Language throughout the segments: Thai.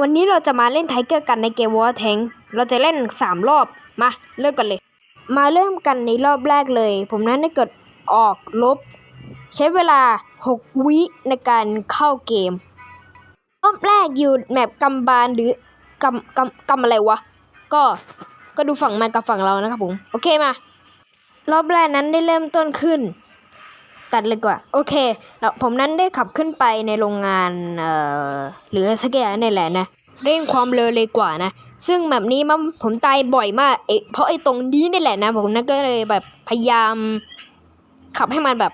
วันนี้เราจะมาเล่นไทเกอร์กันในเกมวอ r แทงเราจะเล่น 3 รอบ มา เริ่มกันเลย มาเริ่มกันในรอบแรกเลย ผมนั้นได้กดออกลบ ใช้เวลา 6 วิในการเข้าเกม รอบแรกอยู่แมปกำบานหรือกำกำกำอะไรวะ ก็ก็ดูฝั่งมันกับฝั่งเรานะครับผม โอเคมา รอบแรกนั้นได้เริ่มต้นขึ้น ตัดเลยกว่า โอเคแล้วผมนั้นได้ขับขึ้นไปในโรงงานเอ่อหรือสักอย่างนี่แหละนะเร่งความเร็วเลยกว่านะ ซึ่งแบบนี้มันผมตายบ่อยมากเอเพราะไอ้ตรงนี้นี่แหละนะ ผมนั่นก็เลยแบบพยายาม ขับให้มันแบบ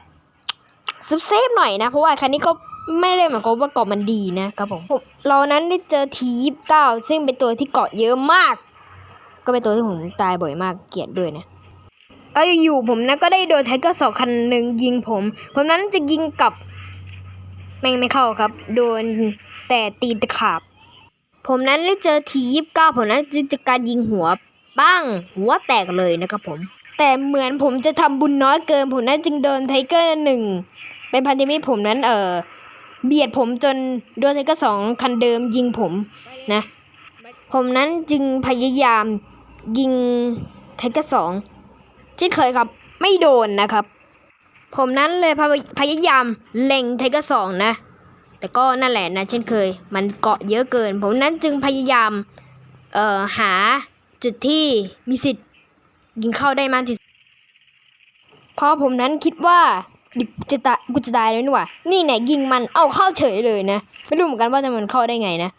ซุบเซฟหน่อยนะ เพราะว่าคันนี้ก็ไม่ได้หมายความว่าเกาะมันดีนะครับผมเรานั้นได้เจอทียิบเก้าซึ่งเป็นตัวที่เกาะเยอะมาก ก็เป็นตัวที่ผมตายบ่อยมากเกลียดด้วยนะ แล้วอยู่ผมนะก็ได้โดนไทเกอร์สองคันหนึ่งยิงผม ผมนั้นจะยิงกลับแม่งไม่เข้าครับ โดนแต่ตีตะขาบ ผมนั้นได้เจอทียี่สิบเก้าผมนั้นจะจะการยิงหัวบ้างหัวแตกเลยนะครับผม แต่เหมือนผมจะทำบุญน้อยเกิน ผมนั้นจึงโดนไทเกอร์หนึ่งเป็นพันธมิตรผมนั้นเออเบียดผมจนโดนไทเกอร์สองคันเดิมยิงผมนะ ผมนั้นจึงพยายามยิงไทเกอร์สอง เช่นเคยครับ ไม่โดนนะครับ ผมนั้นเลยพยายามเล็งไทเกอร์สองนะ แต่ก็นั่นแหละนะ เช่นเคย มันเกาะเยอะเกิน ผมนั้นจึงพยายาม เอ่อ หาจุดที่มีสิทธิ์ยิงเข้าได้มากที่สุดเพราะผมนั้นคิดว่าดิกูจะตายกูจะตายแล้วนี่หว่า นี่เนี่ยยิงมัน เอาเข้าเฉยเลยนะ ไม่รู้เหมือนกันว่าจะมันเข้าได้ไงนะ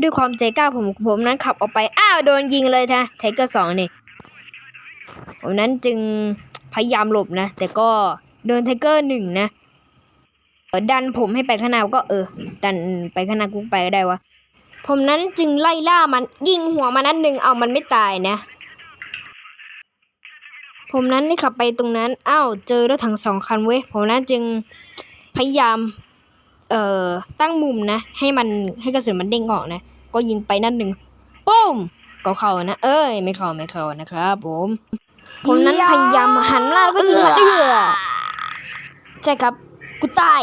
ด้วยความใจกล้าผมผมนั้นขับออกไป อ้าวโดนยิงเลยนะไทเกอร์สองนี่ ผมนั้นจึงพยายามหลบนะ แต่ก็โดนไทเกอร์หนึ่งนะเออดันผมให้ไปข้างหน้าก็เออ ดันไปข้างหน้ากูไปก็ได้วะผมนั้นจึงไล่ล่ามันยิงหัวมันนัดหนึ่งเอามันไม่ตายนะ ผมนั้นได้ขับไปตรงนั้นอ้าวเจอรถถังสองคันเว้ยผมนั้นจึงพยายามเอ่อตั้งมุมนะ ให้มันให้กระสุนมันเด้งออกนะ ก็ยิงไปนัดหนึ่งปุ้มก็เข้านะ เอ้ย ไม่เข้าไม่เข้านะครับผม ผมนั้นพยายามหันหน้าแล้วก็ยิงมันเอื้อใช่ครับ กูตาย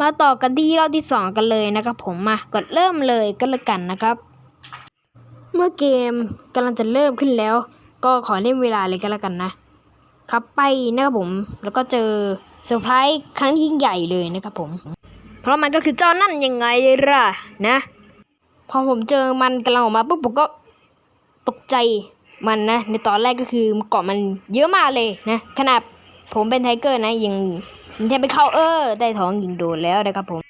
มาต่อกันที่รอบที่สองกันเลยนะครับผมมากดเริ่มเลยก็แล้วกันนะครับ เมื่อเกมกำลังจะเริ่มขึ้นแล้ว ก็ขอเล่นเวลาเลยก็แล้วกันนะ ครับไปนะครับผม แล้วก็เจอเซอร์ไพรส์ครั้งยิ่งใหญ่เลยนะครับผม เพราะมันก็คือเจ้านั่นยังไงล่ะนะ พอผมเจอมันกำลังออกมาปุ๊บผมก็ตกใจ มันนะ ในตอนแรกก็คือเกาะมันเยอะมากเลยนะ ขนาดผมเป็นไทเกอร์นะยังยังแทบไม่เข้าเออ ได้ท้องยิงโดนแล้วนะครับผม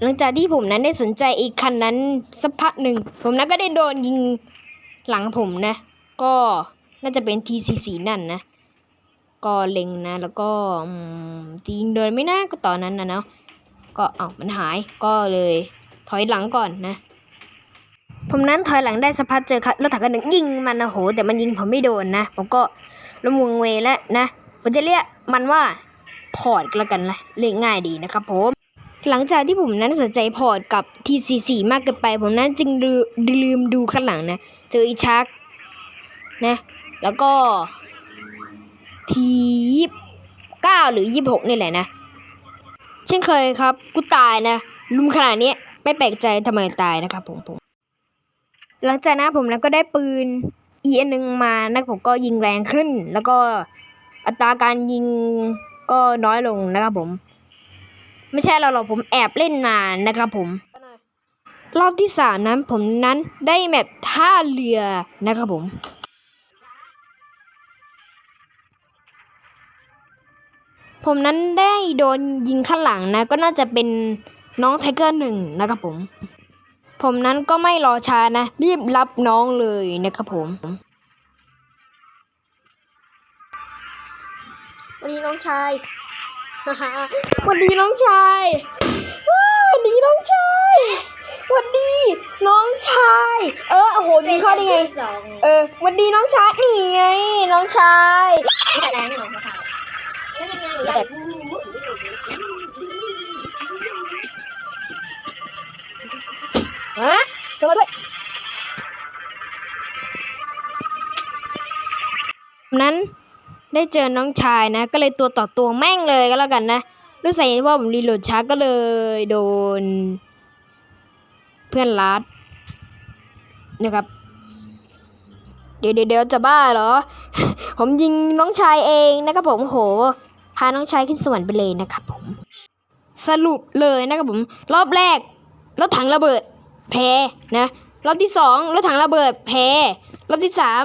หลังจากที่ผมนั้นได้สนใจอีกคันนั้นสักพักหนึ่ง ผมนั้นก็ได้โดนยิงหลังผมนะ ก็น่าจะเป็น TCC นั่นนะ ก็เล็งนะ แล้วก็ยิงโดนไม่น่าก็ตอนนั้นนะเนาะก็เอ้ามันหายก็เลยถอยหลังก่อนนะ ผมนั้นถอยหลังได้สักพักเจอรถถังคันหนึ่งยิงมันนะโห แต่มันยิงผมไม่โดนนะ ผมก็ระวงเวแล้วนะผมจะเรียกมันว่าพอร์ตก็แล้วกันละเรียกง่ายดีนะครับผม หลังจากที่ผมนั้นสนใจพอร์ตกับ TCC มากเกินไป ผมนั้นจึงลืมลืมดูข้างหลังนะ เจออีชักนะแล้วก็ทียี่เก้าหรือยี่หกนี่แหละนะ เช่นเคยครับ กูตายนะลุมขนาดนี้ไม่แปลกใจทำไมตายนะครับผมผม หลังจากนั้นผมนั้นก็ได้ปืนอีอันหนึงมานะผมก็ยิงแรงขึ้น แล้วก็อัตราการยิงก็น้อยลงนะครับผม ไม่ใช่เราหรอกผมแอบเล่นมานะครับผม รอบที่สามนั้นผมนั้นได้แมปท่าเรือนะครับผมผมนั้นได้โดนยิงข้างหลังนะ ก็น่าจะเป็นน้องไทเกอร์หนึ่งนะครับผม ผมนั้นก็ไม่รอช้านะ รีบรับน้องเลยนะครับผมวันนี้น้องชายวันนี้น้องชายว้าววันนี้น้องชายวันนี้น้องชาย เออโอ้โหยิงเข้าได้ไง เออวันดีน้องชายนี่ไงน้องชาย ฮะเจอมาด้วย นั้นได้เจอน้องชายนะ ก็เลยตัวต่อตัวแม่งเลยก็แล้วกันนะด้วยสาเหตุว่าผมรีโหลดช้าก็เลยโดน เพื่อนรัดนะครับ เดี๋ยวเดี๋ยวเดี๋ยวจะบ้าเหรอ ผมยิงน้องชายเองนะครับผมโหพาน้องชายขึ้นสวรรค์ไปเลยนะครับผม สรุปเลยนะครับผม รอบแรกรถถังระเบิด แพ้นะรอบที่สองรถถังระเบิดแพ้รอบที่สาม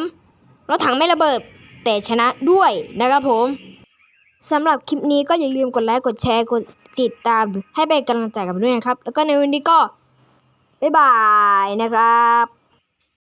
รถถังไม่ระเบิด แต่ชนะด้วยนะครับผมสำหรับคลิปนี้ก็อย่าลืมกดไลค์กดแชร์กดติดตามให้เป็นกำลังใจกันด้วยนะครับ แล้วก็ในวันนี้ก็บ๊ายบายนะครับ